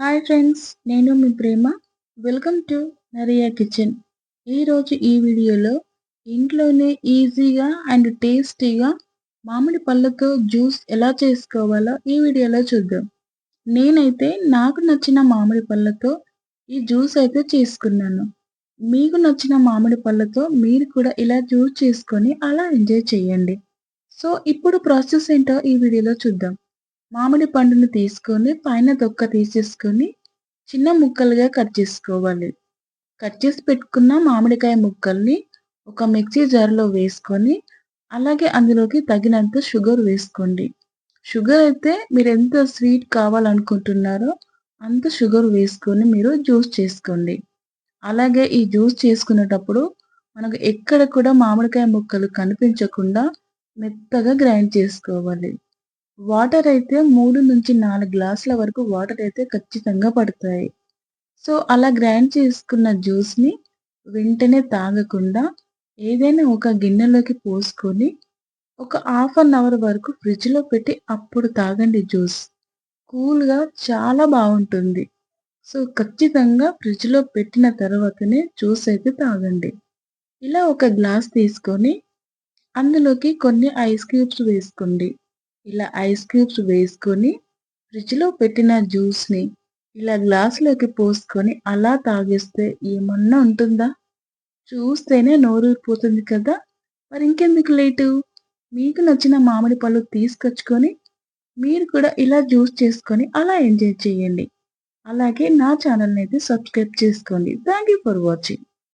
Hi friends నేను మీ Prema. Welcome to Nariya kitchen ఈరోజు ఈ వీడియోలో ఇంట్లోనే ఈజీగా అండ్ టేస్టీగా మామిడి పళ్ళతో జ్యూస్ ఎలా చేసుకోవాలో ఈ వీడియోలో చూద్దాం. నేనైతే నాకు నచ్చిన మామిడి పళ్ళతో ఈ జ్యూస్ అయితే చేసుకున్నాను. మీకు నచ్చిన మామిడి పళ్ళతో మీరు కూడా ఇలా జ్యూస్ చేసుకొని అలా ఎంజాయ్ చేయండి. సో ఇప్పుడు ప్రాసెస్ ఏంటో ఈ వీడియోలో చూద్దాం. మామిడి పండుని తీసుకొని పైన తొక్క తీసేసుకొని చిన్న ముక్కలుగా కట్ చేసుకోవాలి. కట్ చేసి పెట్టుకున్న మామిడికాయ ముక్కల్ని ఒక మిక్సీ జార్లో వేసుకొని అలాగే అందులోకి తగినంత షుగర్ వేసుకోండి. షుగర్ అయితే మీరు ఎంత స్వీట్ కావాలనుకుంటున్నారో అంత షుగర్ వేసుకొని మీరు జ్యూస్ చేసుకోండి. అలాగే ఈ జ్యూస్ చేసుకునేటప్పుడు మనకు ఎక్కడ కూడా మామిడికాయ ముక్కలు కనిపించకుండా మెత్తగా గ్రైండ్ చేసుకోవాలి. వాటర్ అయితే మూడు నుంచి నాలుగు గ్లాసుల వరకు వాటర్ అయితే ఖచ్చితంగా పడతాయి. సో అలా గ్రైండ్ చేసుకున్న జ్యూస్ని వెంటనే తాగకుండా ఏదైనా ఒక గిన్నెలోకి పోసుకొని ఒక హాఫ్ అన్ అవర్ వరకు ఫ్రిడ్జ్లో పెట్టి అప్పుడు తాగండి జ్యూస్. కూల్గా చాలా బాగుంటుంది. సో ఖచ్చితంగా ఫ్రిడ్జ్లో పెట్టిన తర్వాతనే జ్యూస్ అయితే తాగండి. ఇలా ఒక గ్లాస్ తీసుకొని అందులోకి కొన్ని ఐస్ క్యూబ్స్ వేసుకోండి. ఇలా ఐస్ క్యూబ్స్ వేసుకొని ఫ్రిడ్జ్లో పెట్టిన జ్యూస్ని ఇలా గ్లాసులోకి పోసుకొని అలా తాగేస్తే ఏమన్నా ఉంటుందా? చూస్తేనే నోరూరిపోతుంది కదా. మరి ఇంకెందుకు లేటు? మీకు నచ్చిన మామిడి పళ్ళు తీసుకొచ్చుకొని మీరు కూడా ఇలా జ్యూస్ చేసుకొని అలా ఎంజాయ్ చేయండి. అలాగే నా ఛానల్ని అయితే సబ్స్క్రైబ్ చేసుకోండి. Thank you for watching